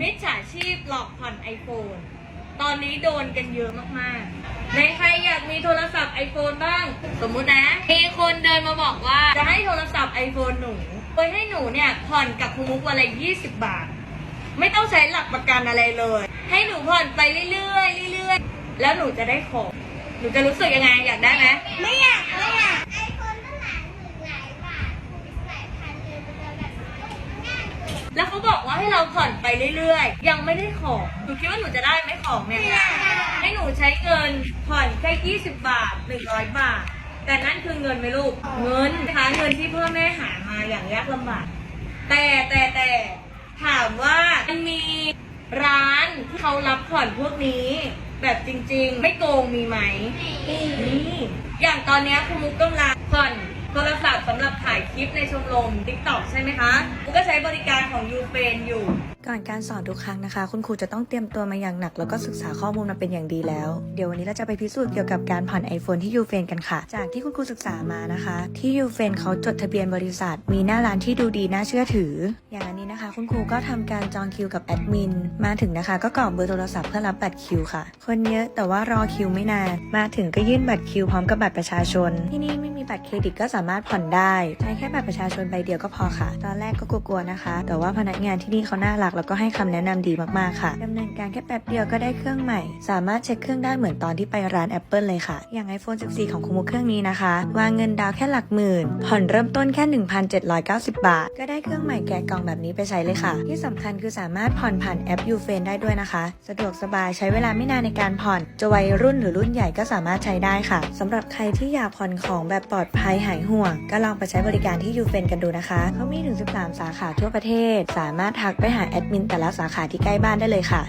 มิจฉาชีพหลอกผ่อนไอโฟน ตอนนี้โดนกันเยอะมากๆ ในใครอยากมีโทรศัพท์ไอโฟนบ้าง สมมุตินะมีคนเดินมาบอกว่า จะให้โทรศัพท์ไอโฟนหนูโดยให้หนูเนี่ยผ่อนกับคุณมุกวันละ20 บาท ไม่ต้องใช้หลักประกันอะไรเลย ให้หนูผ่อนไปเรื่อยๆเรื่อยๆ แล้วหนูจะได้ของ หนูจะรู้สึกยังไงอยากได้ไหม แล้วเขาบอกว่าให้เราผ่อนไปเรื่อยๆ ยังไม่ได้ของหนูคิดว่าหนูจะได้ไหมของเนี่ยให้หนูใช้เงินผ่อนแค่20 บาท 100 บาท แต่นั่นคือเงินไหมลูก เงินนะคะเงินที่พ่อแม่หามาอย่างยากลำบาก แต่แต่แต่ถามว่ามันมีร้านที่เขารับผ่อนพวกนี้ แบบจริงๆ ไม่โกงมีไหมนี่อย่างตอนเนี้ยคุณมุกกำลังผ่อน โทรศัพท์สำหรับถ่ายคลิปในชมรม t ิ k t o k ใช่ไหมคะกูกก็ใช้บริการของยูเฟนอยู่ ก่อนการสอนทุกครั้งนะคะ คุณครูจะต้องเตรียมตัวมาอย่างหนัก แล้วก็ศึกษาข้อมูลมาเป็นอย่างดีแล้ว เดี๋ยววันนี้เราจะไปพิสูจน์เกี่ยวกับการผ่อน iPhone ที่ยูเฟนกันค่ะ จากที่คุณครูศึกษามานะคะ ที่ยูเฟนเขาจดทะเบียนบริษัท มีหน้าร้านที่ดูดีน่าเชื่อถือ อย่างอันนี้นะคะ คุณครูก็ทำการจองคิวกับแอดมินมาถึงนะคะ ก็กรอกเบอร์โทรศัพท์เพื่อรับบัตรคิวค่ะ คนเยอะแต่ว่ารอคิวไม่นานมาถึงก็ยื่นบัตรคิวพร้อมกับบัตรประชาชน ที่นี่ไม่มีบัตรเครดิตก็สามารถผ่อนได้ใช้แค่บัตรประชาชนใบเดียวก็พอค่ะ ตอนแรกก็กลัวๆนะคะ แต่ว่าพนักงานที่นี่เขาน่ารักแล้วก็ให้คำแนะนำดีมากๆค่ะดำเนินการแค่แป๊บเดียวก็ได้เครื่องใหม่ สามารถเช็คเครื่องได้เหมือนตอนที่ไปร้าน Apple เลยค่ะ อย่าง iPhone 14 ของคุณมุกเครื่องนี้นะคะ วางเงินดาวน์แค่หลักหมื่น ผ่อนเริ่มต้นแค่ 1,790 บาท ก็ได้เครื่องใหม่แกะกล่องแบบนี้ไปใช้เลยค่ะ ที่สำคัญคือสามารถผ่อนผ่านแอป u f a n ได้ด้วยนะคะ สะดวกสบายใช้เวลาไม่นานในการผ่อนจะวัยรุ่นหรือรุ่นใหญ่ก็สามารถใช้ได้ค่ะสำหรับใครที่อยากผ่อนของแบบปลอดภัยหายห่วง ก็ลองไปใช้บริการที่ u f a n กันดูนะคะเขามีถึง 13 สาขาทั่วประเทศ สามารถทักไปหาแอดมินแต่ละสาขาที่ใกล้บ้านได้เลยค่ะ